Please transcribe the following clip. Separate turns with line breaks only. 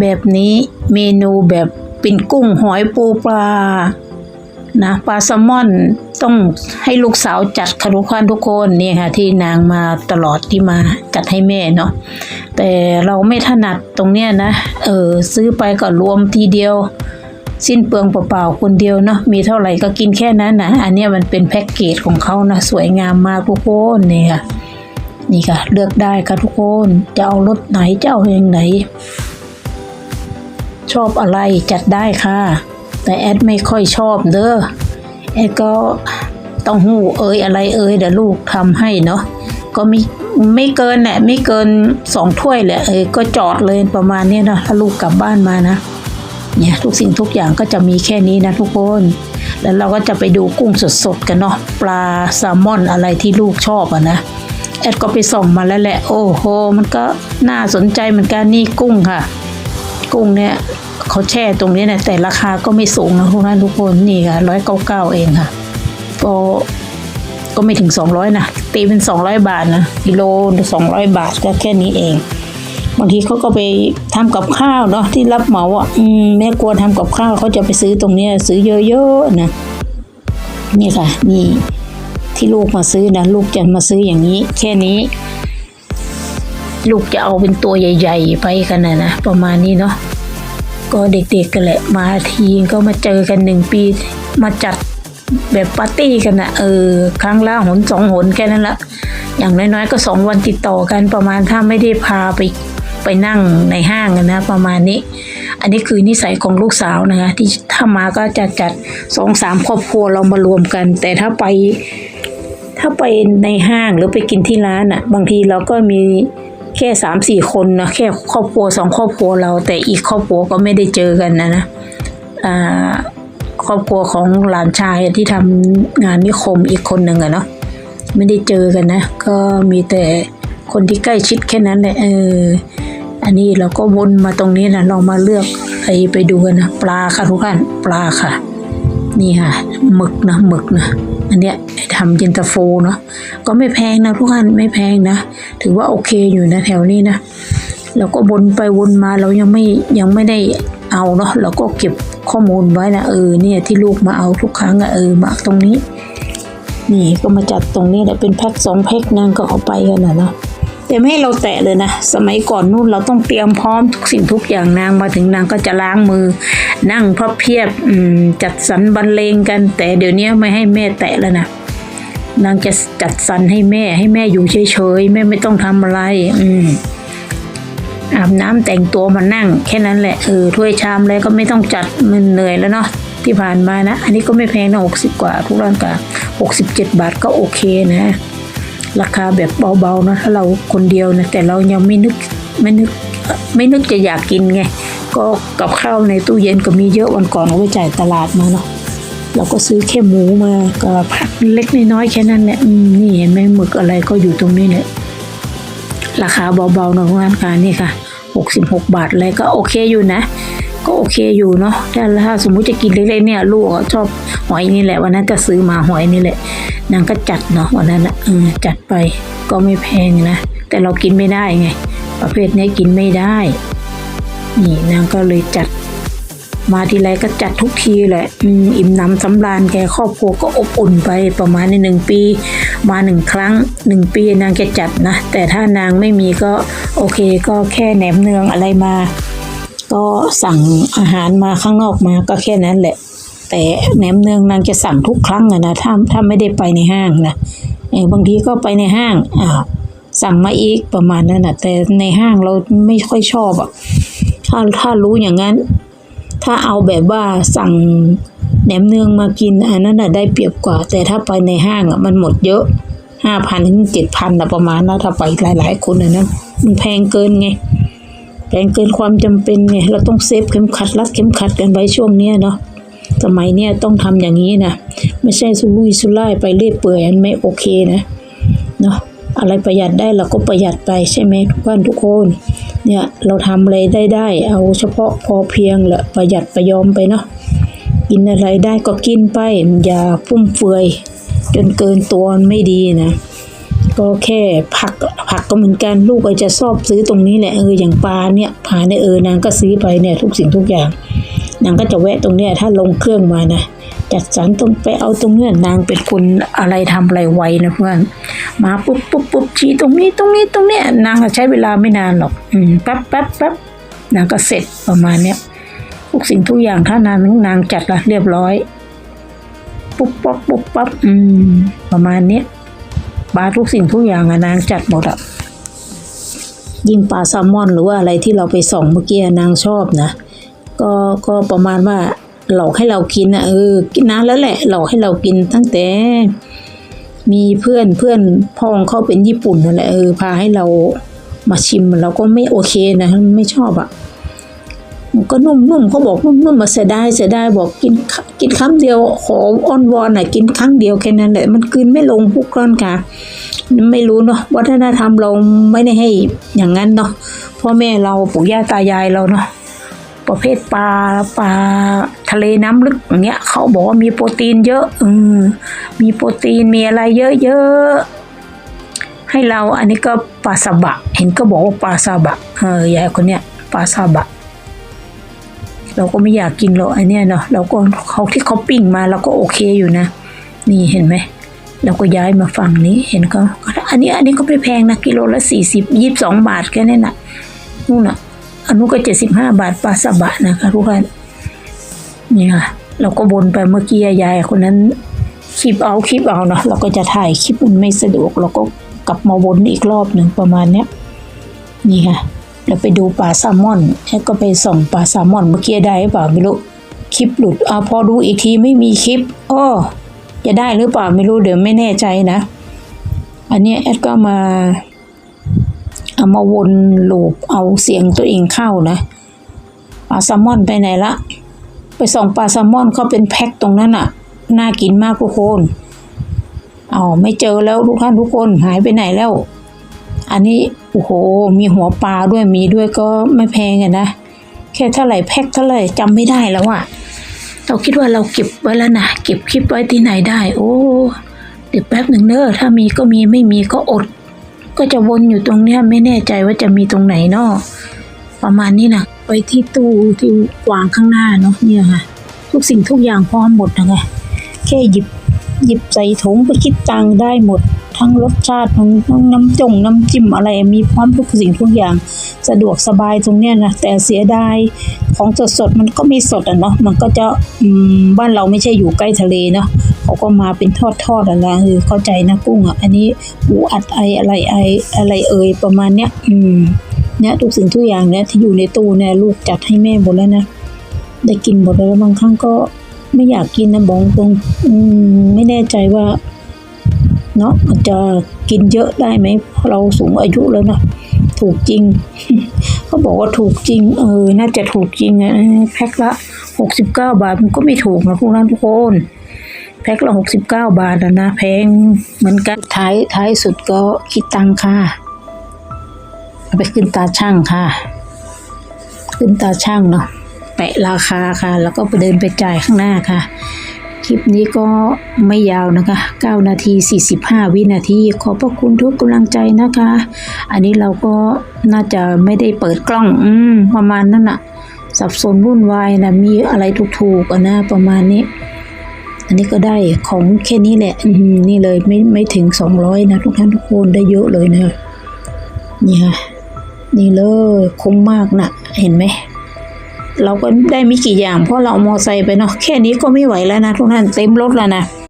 แบบนี้เมนูแบบเป็นกุ้งหอยปูปลานะปลาแซลมอนต้องให้ลูกสาวจัดค่ะทุกคนทุกคนนี่ค่ะ ที่นางมาตลอดที่มาจัดให้แม่เนาะแต่เราไม่ถนัดตรงเนี้ยนะ เออซื้อไปก็รวมทีเดียว สิ้นเปลืองเปล่าๆคนเดียวเนาะมีเท่าไหร่ก็กินแค่นั้นนะอันนี้มันเป็นแพ็กเกจของเขานะสวยงามมากทุกคนนี่ค่ะนี่ค่ะ เลือกได้ค่ะทุกคนจะเอารสไหนจะเอาอย่างไหน ชอบอะไรจัดได้ค่ะ แต่แอดไม่ค่อยชอบเด้อแอดก็ต้องหูเอ่ยอะไรเอ่ยเดี๋ยวลูกทำให้เนาะก็ไม่ไม่เกินแหละไม่เกินสองถ้วยแหละเออก็จอดเลยประมาณนี้นะถ้าลูกกลับบ้านมานะเนี่ยทุกสิ่งทุกอย่างก็จะมีแค่นี้นะทุกคน แล้วเราก็จะไปดูกุ้งสดๆกันเนาะปลาแซลมอนอะไรที่ลูกชอบอะนะแอดก็ไปส่องมาแล้วแหละ โอ้โห มันก็น่าสนใจเหมือนกันนี่กุ้งค่ะ กุ้งเนี่ยเขาแช่ตรงนี้เนี่ยแต่ราคาก็ไม่สูงนะทุกท่านทุกคนนี่ค่ะร้อยเก้าเก้าเองค่ะ ก็ก็ไม่ถึงสองร้อยนะตีเป็นสองร้อยบาทนะกิโลสองร้อยบาทก็แค่นี้เองบางทีเขาก็ไปทำกับข้าวเนาะที่รับเหมาอะแม่กลัวทำกับข้าวเขาจะไปซื้อตรงเนี้ยซื้อเยอะๆนะนี่ค่ะ นี่ที่ลูกมาซื้อนะลูกจะมาซื้ออย่างนี้ แค่นี้ ลูกจะเอาเป็นตัวใหญ่ ๆ ไปกันนะนะประมาณนี้เนาะก็เด็กๆกันแหละมาทีก็มาเจอกันหนึ่งปีมาจัดแบบปาร์ตี้กันนะเออครั้งละหนสองหนแค่นั้นละอย่างน้อยๆก็สองวันติดต่อกันประมาณถ้าไม่ได้พาไปไปนั่งในห้างกันนะ ประมาณนี้ อันนี้คือนิสัยของลูกสาวนะคะที่ถ้ามาก็จะจัดสองสามครอบครัวเรามารวมกัน แต่ถ้าไปถ้าไปในห้างหรือไปกินที่ร้านอะ บางทีเราก็มี แค่สามสี่คนนะแค่ครอบครัวสองครอบครัวเรา แต่อีกครอบครัวก็ไม่ได้เจอกันนะนะอ่าครอบครัวของหลานชายที่ทำงานนิคมอีกคนหนึ่งอะเนาะไม่ได้เจอกันนะ ก็มีแต่คนที่ใกล้ชิดแค่นั้นแหละเอออันนี้เราก็วนมาตรงนี้นะเรามาเลือกไปไปดูกันนะปลาค่ะทุกท่านปลาค่ะ นี่ค่ะหมึกนะหมึกนะ อันเนี้ยทำเย็นตาโฟเนาะก็ไม่แพงนะทุกท่านไม่แพงนะ ถือว่าโอเคอยู่นะแถวนี้นะเราก็วนไปวนมาเรายังไม่ยังไม่ได้เอาเนาะเราก็เก็บข้อมูลไว้นะเออเนี่ยที่ลูกมาเอาทุกครั้งอะเออมาตรงนี้ นี่ก็มาจัดตรงนี้แหละเป็นแพ็คสองแพ็คนางก็เอาไปกันนะเนาะ แต่ไม่ให้เราแตะเลยนะ สมัยก่อนนู่นเราต้องเตรียมพร้อมทุกสิ่งทุกอย่างนางมาถึงนางก็จะล้างมือ นั่งพับเพียบจัดสรรบรรเลงกัน แต่เดี๋ยวนี้ไม่ให้แม่แตะแล้วนะนางจะจัดสรรให้แม่ให้แม่อยู่เฉยๆแม่ไม่ต้องทำอะไร อืมอาบน้ำแต่งตัวมานั่ง แค่นั้นแหละเออถ้วยชามอะไรก็ไม่ต้องจัดมันเหนื่อยแล้วเนาะที่ผ่านมานะ อันนี้ก็ไม่แพงนะหกสิบกว่าทุกร้านกาหกสิบเจ็ดบาทก็โอเคนะ ราคาแบบเบาๆนะถ้าเราคนเดียวนะแต่เรายังไม่นึกไม่นึกไม่นึกจะอยากกินไงก็กับข้าวในตู้เย็นก็มีเยอะวันก่อนเอาไปจ่ายตลาดมาเนาะเราก็ซื้อแค่หมูมาก็ผักเล็กน้อยแค่นั้นแหละนี่เห็นไหมหมึกอะไรก็อยู่ตรงนี้เนี่ยราคาเบาๆเนอะร้านค้านี่ค่ะ 66 บาทอะไรก็โอเคอยู่นะ ก็โอเคอยู่เนาะถ้าถ้าสมมุติจะกินเล็กๆเนี่ยลูกชอบหอยนี่แหละวันนั้นจะซื้อมาหอยนี่แหละ นางก็จัดเนาะวันนั้นนะเออจัดไปก็ไม่แพงนะ แต่เรากินไม่ได้ไง ประเภทนี้กินไม่ได้ นี่นางก็เลยจัด มาทีไรก็จัดทุกทีแหละออิ่มน้ำสำราญแกครอบครัวก็อบอุ่นไปประมาณในหนึ่งปี มาหนึ่งครั้งหนึ่งปีนางจะจัดนะ แต่ถ้านางไม่มีก็โอเคก็แค่แหนมเนืองอะไรมา ก็สั่งอาหารมาข้างนอกมาก็แค่นั้นแหละ แต่แหนมเนืองนางจะสั่งทุกครั้งอะนะถ้าถ้าไม่ได้ไปในห้างนะเออบางทีก็ไปในห้างอ้าวสั่งมาอีกประมาณนั้นนะแต่ในห้างเราไม่ค่อยชอบอะถ้าถ้ารู้อย่างนั้น ถ้าเอาแบบว่าสั่งแหนมเนืองมากินอันนั้นน่ะได้เปรียบกว่า แต่ถ้าไปในห้างอะมันหมดเยอะห้าพันถึงเจ็ดพันนะประมาณนะถ้าไปหลาย ๆ คนนะนะมันแพงเกินไงแพงเกินความจำเป็นไงเราต้องเซฟเข็มขัดรัดเข็มขัดกันไว้ช่วงเนี้ยเนาะ สมัยเนี้ยต้องทำอย่างนี้นะ ไม่ใช่สุรุ่ยสุร่ายไปเรื่อยเปื่อยอันไม่โอเคนะเนาะอะไรประหยัดได้เราก็ประหยัดไปใช่ไหมทุกท่านทุกคนเนี่ยเราทำอะไรได้ได้เอาเฉพาะพอเพียงแหละประหยัดประยอมไปเนาะกินอะไรได้ก็กินไปอย่าฟุ่มเฟือยจนเกินตัวไม่ดีนะ ก็แค่ผักผักก็เหมือนกันลูกก็จจะชอบซื้อตรงนี้แหละเอออย่างปลาเนี่ยปลานี่ยเออนางก็ซื้อไปเนี่ยทุกสิ่งทุกอย่าง นางก็จะแวะตรงเนี้ยถ้าลงเครื่องมานะจัดสรรตรงไปเอาตรงเนี้ยนางเป็นคนอะไรทำอะไรไวนะเพื่อนมาปุ๊บปุ๊บปุ๊บชี้ตรงนี้ตรงนี้ตรงเนี้ยนางใช้เวลาไม่นานหรอกอืมแป๊บแป๊บแป๊บนางก็เสร็จประมาณเนี้ยทุกสิ่งทุกอย่างถ้านางนางจัดละเรียบร้อยปุ๊บปั๊บปุ๊บปั๊บอืมประมาณเนี้ยปลาทุกสิ่งทุกอย่างอะนางจัดหมดอะยิ่งปลาแซลมอนหรือว่าอะไรที่เราไปส่องเมื่อกี้นางชอบนะ ก็ก็ประมาณว่าหลอกให้เรากินนะเออกินนานแล้วแหละ หลอกให้เรากินตั้งแต่ มีเพื่อนเพื่อนพ่อของเขาเป็นญี่ปุ่นนั่นแหละเออพาให้เรามาชิมเราก็ไม่โอเคนะไม่ชอบอะมันก็นุ่มๆเขาบอกนุ่มๆมาเสียดายเสียดายบอกกินกินคำเดียวขออ้อนวอนหน่อยกินครั้งเดียวแค่นั้นแหละมันกลืนไม่ลงพวกก้อนค่ะไม่รู้เนาะวัฒนธรรมเราไม่ได้ให้อย่างนั้นเนาะพ่อแม่เราปู่ย่าตายายเราเนาะ ประเภทปลาปลาทะเลน้ำลึกอย่างเงี้ยเขาบอกว่ามีโปรตีนเยอะอืมมีโปรตีนมีอะไรเยอะๆให้เราอันนี้ก็ปลาซาบะ เห็นก็บอกว่าปลาซาบะเออยายคนเนี้ยปลาซาบะ เราก็ไม่อยากกินหรอกไอเนี้ยเนาะเราก็เขาที่เขาปิ้งมาเราก็โอเคอยู่นะ นี่เห็นไหมเราก็ย้ายมาฝั่งนี้เห็นเขาอันนี้อันนี้ก็ไม่แพงนะกิโลละสี่สิบยี่สิบสองบาทแค่นั้นน่ะนู่นน่ะ อันนู้นก็เจ็ดสิบห้าบาทปลาสบะนะคะทุกท่านนี่ค่ะเราก็วนไปเมื่อกี้ยายคนนั้นคลิปเอาคลิปเอาเนาะเราก็จะถ่ายคลิปมันไม่สะดวก เราก็กลับมาวนอีกรอบหนึ่งประมาณเนี้ยนี่ค่ะเราไปดูปลาแซลมอนแล้วก็ไปส่องปลาแซลมอนเมื่อกี้ได้หรือเปล่าไม่รู้คลิปหลุดอะพอดูอีกทีไม่มีคลิปอ้อจะได้หรือเปล่าไม่รู้เดี๋ยวไม่แน่ใจนะ อันเนี้ยแอดก็มา เอามาวนลูปเอาเสียงตัวเองเข้านะปลาแซลมอนไปไหนละ ไปส่องปลาแซลมอนเขาเป็นแพ็คตรงนั้นอะน่ากินมากทุกคนเอาไม่เจอแล้วทุกท่านทุกคนหายไปไหนแล้ว อันนี้โอ้โหมีหัวปลาด้วยมีด้วยก็ไม่แพงอะนะแค่เท่าไหร่แพ็คเท่าไหร่จำไม่ได้แล้วอะเราคิดว่าเราเก็บไว้แล้วนะเก็บคลิปไว้ที่ไหนได้ โอ้เดี๋ยวแป๊บหนึ่งเนอะถ้ามีก็มีไม่มีก็อด ก็จะวนอยู่ตรงเนี้ยไม่แน่ใจว่าจะมีตรงไหนเนาะประมาณนี้นะไปที่ตู้ที่วางข้างหน้าเนาะเนี่ยค่ะ ทุกสิ่งทุกอย่างพร้อมหมดนะไงแค่หยิบหยิบใส่ถุงไปคิดตังได้หมด ทั้งรสชาติทั้งทั้งน้ำจงน้ำจิ้มอะไรมีพร้อมทุกสิ่งทุกอย่างสะดวกสบายตรงเนี้ยนะแต่เสียดายของสดสดมันก็มีสดอะเนาะมันก็จะบ้านเราไม่ใช่อยู่ใกล้ทะเลเนาะ เขาก็มาเป็นทอดทอดๆอะไรคือเข้าใจนะกุ้งอะ อันนี้ปูอัดไออะไรไออะไรเอ่ยประมาณเนี้ย อืม เนี่ยทุกสิ่งทุกอย่างเนี่ยที่อยู่ในตู้เนี่ยลูกจัดให้แม่หมดแล้วนะ ได้กินหมดแล้วบางครั้งก็ไม่อยากกินนะบอกตรง อืม ไม่แน่ใจว่า เนาะมันจะกินเยอะได้ไหมเพราะเราสูงอายุแล้วนะถูกจริงเขาบอกว่าถูกจริง เออ น่าจะถูกจริงอะแพ็คละหกสิบเก้าบาทมันก็ไม่ถูกนะพวกนั้นทุกคน แพ็คละหกสิบเก้าบาทอะนะแพงเหมือนกันท้ายท้ายสุดก็คิดตังค่ะเอาไปขึ้นตาช่างค่ะ ขึ้นตาช่างเนาะแปะราคาค่ะ แล้วก็ไปเดินไปจ่ายข้างหน้าค่ะ คลิปนี้ก็ไม่ยาวนะคะ 9 นาที 45 วินาที ขอบพระคุณทุกกำลังใจนะคะ อันนี้เราก็น่าจะไม่ได้เปิดกล้องอืมประมาณนั้นอะสับสนวุ่นวายนะมีอะไรถูกๆอะนะประมาณนี้ อันนี้ก็ได้ของแค่นี้แหละอืนี่เลยไม่ไม่ถึงสองร้อยนะทุกท่านทุกคนได้เยอะเลยนะนี่ค่ะนี่เลยคุ้มมากนะเห็นไหมเราก็ได้ไม่กี่อย่างเพราะเราเอามอไซค์ไปเนาะแค่นี้ก็ไม่ไหวแล้วนะทุกท่านเต็มรถแล้วนะ